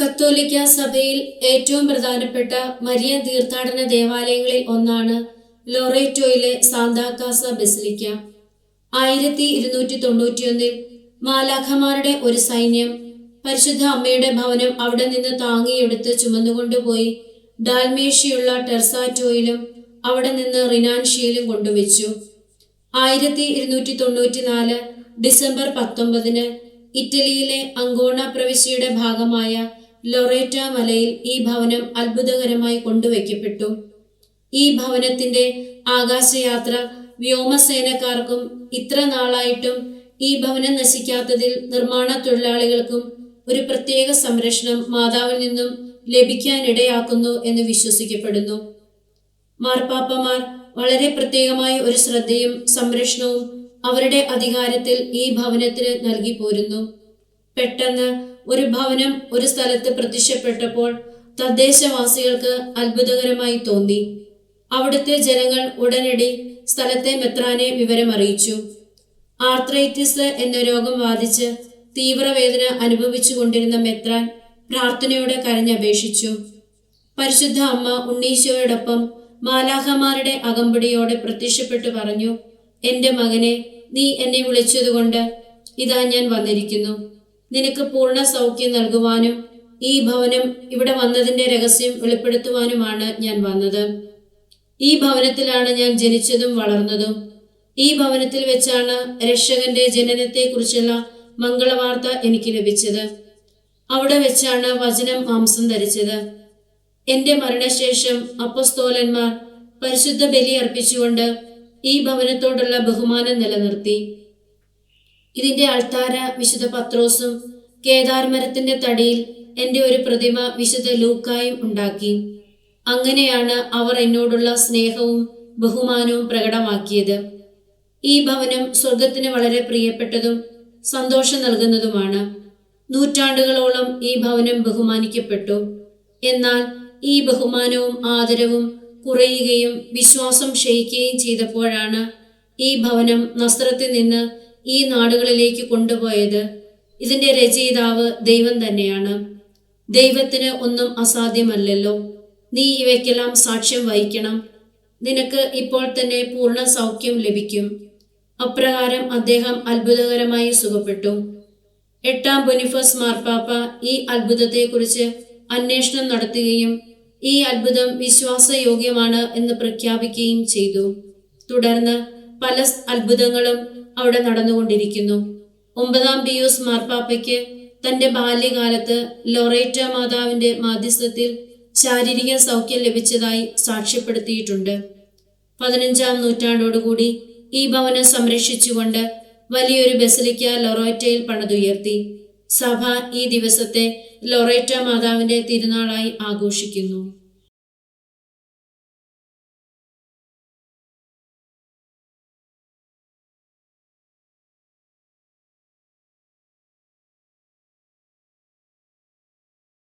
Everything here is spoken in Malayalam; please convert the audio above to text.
കത്തോലിക്ക സഭയിൽ ഏറ്റവും പ്രധാനപ്പെട്ട മരിയ തീർത്ഥാടന ദേവാലയങ്ങളിൽ ഒന്നാണ് ലൊറേറ്റോയിലെ സാന്താകാസ ബസിലിക്ക. ആയിരത്തി ഇരുന്നൂറ്റി തൊണ്ണൂറ്റിയൊന്നിൽ മാലാഖമാരുടെ ഒരു സൈന്യം പരിശുദ്ധ അമ്മയുടെ ഭവനം അവിടെ നിന്ന് താങ്ങിയെടുത്ത് ചുമന്നുകൊണ്ടുപോയി ഡാൽമേഷ്യയുള്ള ടെർസാറ്റോയിലും അവിടെ നിന്ന് റിനാൻഷിയിലും കൊണ്ടുവച്ചു. ആയിരത്തി ഇരുന്നൂറ്റി തൊണ്ണൂറ്റിനാല് ഡിസംബർ പത്തൊമ്പതിന് ഇറ്റലിയിലെ അങ്കോണ പ്രവിശ്യയുടെ ഭാഗമായ ലൊറേറ്റ മലയിൽ ഈ ഭവനം അത്ഭുതകരമായി കൊണ്ടുവയ്ക്കപ്പെട്ടു. ഈ ഭവനത്തിന്റെ ആകാശയാത്ര വ്യോമസേനക്കാർക്കും ഇത്ര നാളായിട്ടും ഈ ഭവനം നശിക്കാത്തതിൽ നിർമ്മാണ തൊഴിലാളികൾക്കും ഒരു പ്രത്യേക സംരക്ഷണം മാതാവിൽ നിന്നും ലഭിക്കാനിടയാക്കുന്നു എന്ന് വിശ്വസിക്കപ്പെടുന്നു. മാർപ്പാപ്പമാർ വളരെ പ്രത്യേകമായ ഒരു ശ്രദ്ധയും സംരക്ഷണവും അവരുടെ അധികാരത്തിൽ ഈ ഭവനത്തിന് നൽകി പോരുന്നു. പെട്ടെന്ന് ഒരു ഭവനം ഒരു സ്ഥലത്ത് പ്രത്യക്ഷപ്പെട്ടപ്പോൾ തദ്ദേശവാസികൾക്ക് അത്ഭുതകരമായി തോന്നി. അവിടുത്തെ ജനങ്ങൾ ഉടനടി സ്ഥലത്തെ മെത്രാനെ വിവരമറിയിച്ചു. ആർത്രൈറ്റിസ് എന്ന രോഗം ബാധിച്ച് തീവ്രവേദന അനുഭവിച്ചു കൊണ്ടിരുന്ന മെത്രാൻ പ്രാർത്ഥനയോടെ കരഞ്ഞപേക്ഷിച്ചു. പരിശുദ്ധ അമ്മ ഉണ്ണീശോയോടൊപ്പം മാലാഹമാരുടെ അകമ്പടിയോടെ പ്രത്യക്ഷപ്പെട്ടു പറഞ്ഞു എന്റെ മകനെ നീ എന്നെ വിളിച്ചതുകൊണ്ട് ഇതാ ഞാൻ വന്നിരിക്കുന്നു. നിനക്ക് പൂർണ സൗഖ്യം നൽകുവാനും ഈ ഭവനം ഇവിടെ വന്നതിന്റെ രഹസ്യം വെളിപ്പെടുത്തുവാനുമാണ് ഞാൻ വന്നത്. ഈ ഭവനത്തിലാണ് ഞാൻ ജനിച്ചതും വളർന്നതും. ഈ ഭവനത്തിൽ വെച്ചാണ് രക്ഷകന്റെ ജനനത്തെക്കുറിച്ചുള്ള മംഗളവാർത്ത എനിക്ക് ലഭിച്ചത്. അവിടെ വെച്ചാണ് വചനം മാംസം ധരിച്ചത്. എന്റെ മരണശേഷം അപ്പസ്തോലന്മാർ പരിശുദ്ധ ബലി അർപ്പിച്ചുകൊണ്ട് ഈ ഭവനത്തോടുള്ള ബഹുമാനം നിലനിർത്തി. ഇതിന്റെ അൾത്താര വിശുദ്ധ പത്രോസും കേദാർ മരത്തിന്റെ തടിയിൽ എന്റെ ഒരു പ്രതിമ വിശുദ്ധ ലൂക്കായും ഉണ്ടാക്കി. അങ്ങനെയാണ് അവർ എന്നോടുള്ള സ്നേഹവും ബഹുമാനവും പ്രകടമാക്കിയത്. ഈ ഭവനം സ്വർഗത്തിന് വളരെ പ്രിയപ്പെട്ടതും സന്തോഷം നൽകുന്നതുമാണ്. നൂറ്റാണ്ടുകളോളം ഈ ഭവനം ബഹുമാനിക്കപ്പെട്ടു. എന്നാൽ ഈ ബഹുമാനവും ആദരവും കുറയുകയും വിശ്വാസം ക്ഷയിക്കുകയും ചെയ്തപ്പോഴാണ് ഈ ഭവനം നസ്രത്തിൽ നിന്ന് ഈ നാടുകളിലേക്ക് കൊണ്ടുപോയത്? ഇതിന്റെ രചയിതാവ് ദൈവം തന്നെയാണ്. ദൈവത്തിന് ഒന്നും അസാധ്യമല്ലല്ലോ. നീ ഇവയ്ക്കെല്ലാം സാക്ഷ്യം വഹിക്കണം. നിനക്ക് ഇപ്പോൾ തന്നെ പൂർണ സൗഖ്യം ലഭിക്കും. അപ്രകാരം അദ്ദേഹം അത്ഭുതകരമായി സുഖപ്പെട്ടു. എട്ടാം ബൊനിഫസ് മാർപ്പാപ്പ ഈ അത്ഭുതത്തെക്കുറിച്ച് അന്വേഷണം നടത്തുകയും ഈ അത്ഭുതം വിശ്വാസയോഗ്യമാണ് എന്ന് പ്രഖ്യാപിക്കുകയും ചെയ്തു. തുടർന്ന് പല അത്ഭുതങ്ങളും അവിടെ നടന്നുകൊണ്ടിരിക്കുന്നു. ഒമ്പതാം പിയൂസ് മാർപ്പാപ്പയ്ക്ക് തന്റെ ബാല്യകാലത്ത് ലൊറേറ്റ മാതാവിന്റെ മാധ്യസ്ഥത്തിൽ ശാരീരിക സൗഖ്യം ലഭിച്ചതായി സാക്ഷ്യപ്പെടുത്തിയിട്ടുണ്ട്. പതിനഞ്ചാം നൂറ്റാണ്ടോടുകൂടി ഈ ഭവനം സംരക്ഷിച്ചുകൊണ്ട് വലിയൊരു ബസലിക്ക ലൊറേറ്റയിൽ പണിതുയർത്തി. സഭ ഈ ദിവസത്തെ ലൊറേറ്റ മാതാവിന്റെ തിരുനാളായി ആഘോഷിക്കുന്നു.